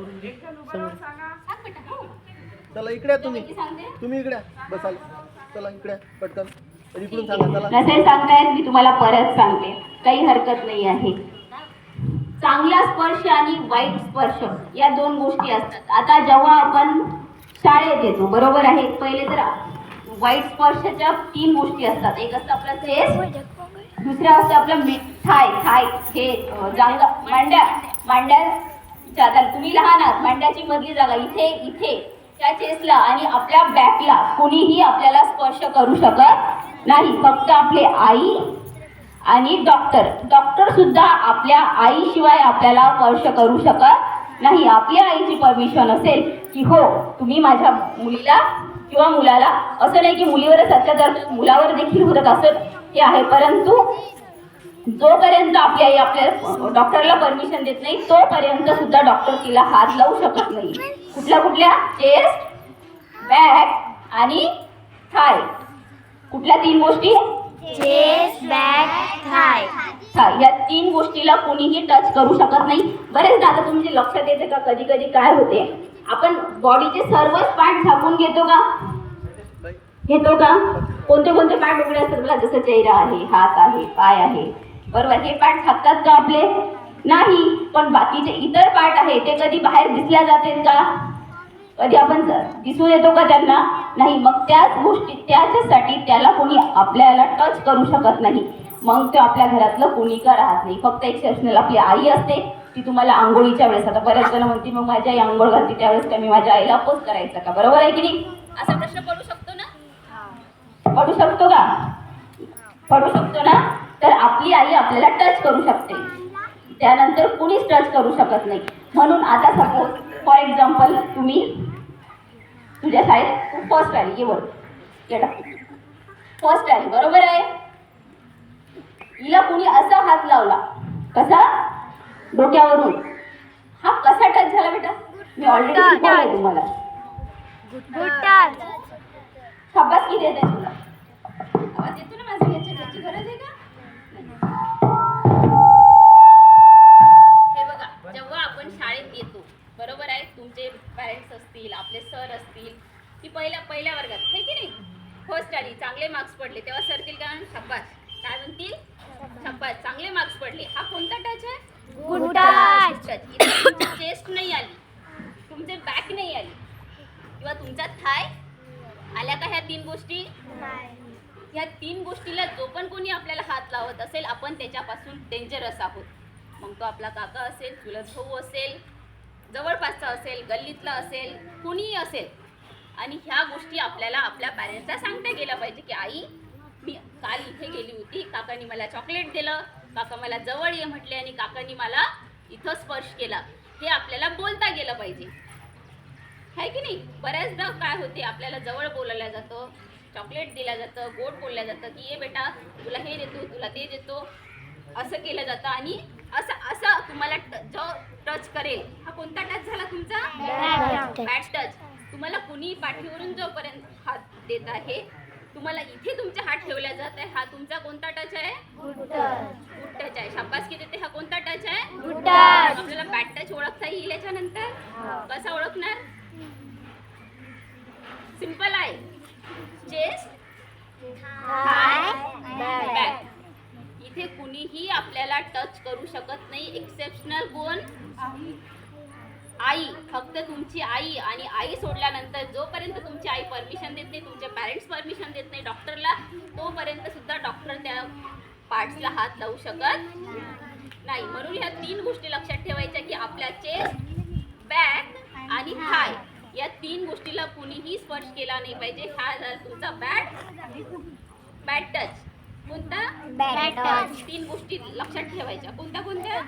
समोरून घे. समोर सांग. बेटा हो. चला इकडे या तुम्ही. तुम्ही इकडे या. बसायला चला इकडे या, पटकन. तर इकडून सांगा चला. नसेल सांगतायत मी तुम्हाला परत सांगते. काही हरकत नाही आहे. चांगला स्पर्श आणि वाईट स्पर्श या दोन गोष्टी असतात. आता जेव्हा आपण शाळेत येतो बरोबर आहे? पहिले तर वाईट स्पर्शच्या तीन गोष्टी असतात. एक असतं आपलं चेस दुसरं असतं आपलं मी थाय थाय हे अं, जांगा मांड्या. मांड्या कारण तुम्ही लहान आहात मांड्याची मधली जागा इथे इथे त्या चेसला आणि आपल्या बॅकला कोणीही आपल्याला स्पर्श करू शकत नाही. फक्त आपले आई आणि डॉक्टर डॉक्टर सुद्धा आपल्या आईशिवाय आपल्याला स्पर्श करू शकत नाही. आपल्या आईची परमिशन असेल की हो तुम्ही माझ्या मुलीला किंवा मुलाला असं नाही की मुलीवरच अत्याचार मुलावर देखील होत असत हे आहे. परंतु जोपर्यंत आपली आई आपल्या डॉक्टरला परमिशन देत नाही तोपर्यंत सुद्धा डॉक्टर तिला हात लावू शकत नाही. कुठल्या कुठल्या? चेस्ट बॅक आणि थाय कुठल्या तीन गोष्टी? चेस्ट बॅक थाय थाय या तीन गोष्टीला कोणीही टच करू शकत नाही. बरेचदा आता तुमचे लक्षात येते का कधी कधी काय होते? आपण बॉडीचे सर्वच पार्ट झाकून घेतो का? घेतो का? कोणते कोणते पार्ट उघडे असतात जसं चेहरा आहे हात आहे पाय आहे. बरोबर हे पार्ट झाकतात का आपले नाही पण बाकीचे इतर पार्ट आहे ते कधी बाहेर दिसल्या जातात का? कधी आपण दिसून येतो का त्यांना? नाही मग त्याच गोष्टी त्याच्यासाठी त्याला कोणी आपल्याला टच करू शकत नाही. मग तो आपल्या घरातलं कोणी का राहत नाही? फक्त एक्सेप्शनल आपली आई असते ती तुम्हाला आंघोळीच्या वेळेस आता बऱ्याच जण म्हणते मग माझी आई आंघोळ घालते त्यावेळेस का मी माझ्या आईला अपोज करायचा का? बरोबर आहे की नाही? असा प्रश्न पडू शकतो ना? पडू शकतो का? पडू शकतो ना? आपली आई आपल्याला टच करू शकते. त्यानंतर कुणीच टच करू शकत नाही. म्हणून आता सपोज फॉर एक्झाम्पल तुम्ही तुझ्या शाळेत फर्स्ट आली ये वर फर्स्ट आली बरोबर आहे? हिला कुणी असा हात लावला. कसा? डोक्यावरून. हा कसा टच झाला बेटा? मी ऑलरेडी शिकवलंय तुम्हाला. शाबासकी देते तुला. आवाज येतो ना माझा? याची गरज आहे का? आपले सर असतील की पहिल्या पहिल्या वर्गात आहे की नाही? फर्स्ट आली चांगले मार्क्स पडले. तेव्हा सरतील का शाबास काय म्हणतील? शाबास चांगले मार्क्स पडले. हा कोणता टच आहे? चेस्ट नाही आली. तुमचे बॅक नाही आली. किंवा तुमचा थाय आल्या का ह्या तीन गोष्टी? ह्या तीन गोष्टीला जो पण कोणी आपल्याला हात लावत असेल आपण त्याच्यापासून डेंजरस आहोत. मग तो आपला काका असेल चुलत भाऊ असेल जवळपासचा असेल गल्लीतला असेल कुणीही असेल. आणि ह्या गोष्टी आपल्याला आपल्या पॅरेंट्सला सांगता गेल्या पाहिजे की आई मी काल इथे गेली होती. काकांनी मला चॉकलेट दिलं. काका मला जवळ ये म्हटले आणि काकांनी मला इथं स्पर्श केला. हे आपल्याला बोलता गेलं पाहिजे. आहे की नाही? बऱ्याचदा काय होते आपल्याला जवळ बोलवलं जातं चॉकलेट दिलं जातं गोड बोललं जातं की ये बेटा तुला हे देतो तुला ते देतो. असं केलं जातं. आणि असं असं तुम्हाला जो टच करेल हा कोणता टच झाला तुमचा? बॅड टच तुम्हाला कुणी पाठीवरून जोपर्यंत हात देत आहे तुम्हाला इथे तुमचे हात ठेवला जात आहे. हा तुमचा कोणता टच आहे? गुड टच आहे. शाबासकी देते. हा कोणता टच आहे? गुट्टार आपल्याला बॅड टच ओळखता येईल याच्यानंतर. कसा ओळखणार? सिंपल आहे. चेस्ट बॅक इथे कुणीही आपल्याला टच करू शकत नाही. एक्सेप्शनल कोण? आई. फक्त तुमची आई. आणि आई सोडल्यानंतर जोपर्यंत तुमची आई परमिशन देत नाही तुमचे पॅरेंट्स परमिशन देत नाही डॉक्टरला तोपर्यंत सुद्धा डॉक्टर त्या पार्ट्सला हात लावू शकत नाही. म्हणून ह्या तीन गोष्टी लक्षात ठेवायच्या की आपल्या चेस्ट बॅक आणि थाय या तीन गोष्टीला कुणीही स्पर्श केला नाही पाहिजे. हा तुमचा बॅड बॅड टच कोणता? Touch. तीन गोष्टी लक्षात ठेवायच्या. कोणत्या कोणत्या?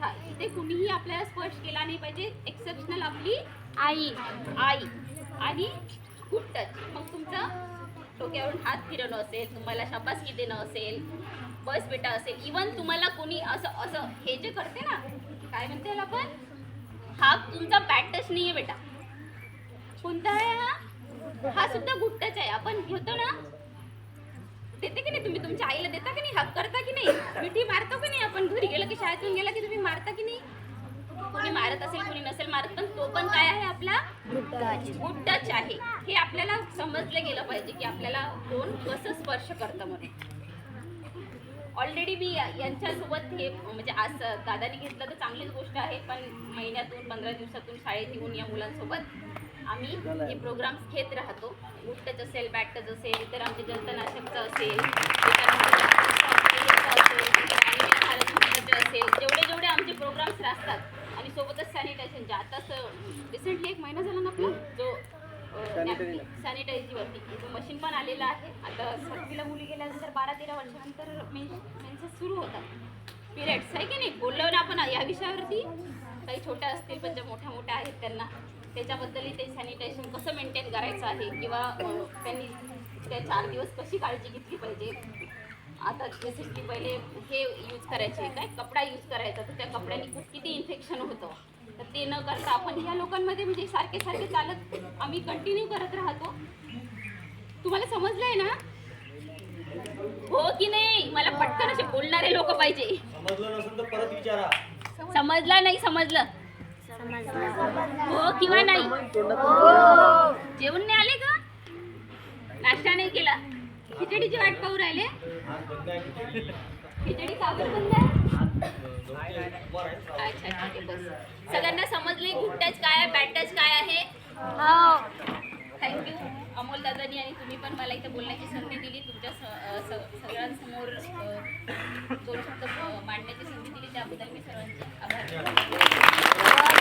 हा, इथे कुणीही आपल्याला स्पर्श केला नाही पाहिजे. एक्सेप्शनल आपली आई. आई. आणि गुड टच मग तुमचं डोक्यावरून हात फिरवणं असेल तुम्हाला शाबासकी देणं असेल बस बेटा असेल. इवन तुम्हाला कोणी असं असं हे जे करते ना काय म्हणते आपण? हा तुमचा बॅड टच नाही आहे बेटा. कोणता आहे हा? हा सुद्धा गुट्टाच आहे. आपण घेतो ना देते की नाही तुम्ही? तुमच्या आईला देता की नाही? करता की नाही? मिठी मारतो की नाही आपण? घरी गेलं की शाळेतून गेला की तुम्ही मारता की नाही? कोणी मारत असेल कोणी नसेल मारत पण तो पण काय आहे आपला? गुट्टच आहे. हे आपल्याला समजलं गेलं पाहिजे की आपल्याला कोण कसं स्पर्श करतं म्हणून. ऑलरेडी मी यांच्यासोबत हे म्हणजे आज दादाने घेतलं तर चांगलीच गोष्ट आहे पण महिन्यातून पंधरा दिवसातून शाळेत येऊन या मुलांसोबत आम्ही हे प्रोग्राम्स घेत राहतो. गुड टच असेल बॅड टच असेल तर आमचे जंतनाशकचं असेल असेल असेल जेवढे जेवढे आमचे प्रोग्राम्स असतात आणि सोबतच सॅनिटायझेशनचे आताच रिसेंटली एक महिना झाला ना आपला जो. सॅनिटायझरवरती जो मशीन पण आलेलं आहे. आता सातवीला मुली गेल्यानंतर बारा तेरा वर्षानंतर मेन्सेस सुरू होतात. पिरियड्स आहे की नाही? बोललो ना आपण या विषयावरती काही छोट्या असतील पण ज्या मोठ्या मोठ्या आहेत त्यांना त्याच्याबद्दलही ते सॅनिटायझेशन कसं मेंटेन करायचं आहे? किंवा त्यांनी त्या चार दिवस कशी काळजी घेतली पाहिजे? आता जसे की पहिले हे यूज करायचे काय? कपडा यूज करायचा. तर त्या कपड्याने खूप किती इन्फेक्शन होतं. तर ते न करता आपण ह्या लोकांमध्ये म्हणजे सारखे सारखे चालत आम्ही कंटिन्यू करत राहतो. तुम्हाला समजलंय ना? हो की नाही? मला पटकन असे बोलणारे लोक पाहिजे. समजलं समजलं नाही समजलं. हो किंवा नाही? जेवण नाही आले का? नाश्ता नाही केला. खिचडीची वाट पाहू राहिले. खिचडी. खिचडी का बरं बंद. अच्छा ठीक बस. सगळ्यांना समजले गुड टच काय आहे बॅड टच काय आहे? थँक्यू अमोल दादानी आणि तुम्ही पण मला इथे बोलण्याची संधी दिली. तुमच्या सगळ्यांसमोर दोन शब्द मांडण्याची संधी दिली. त्याबद्दल मी सर्वांचे.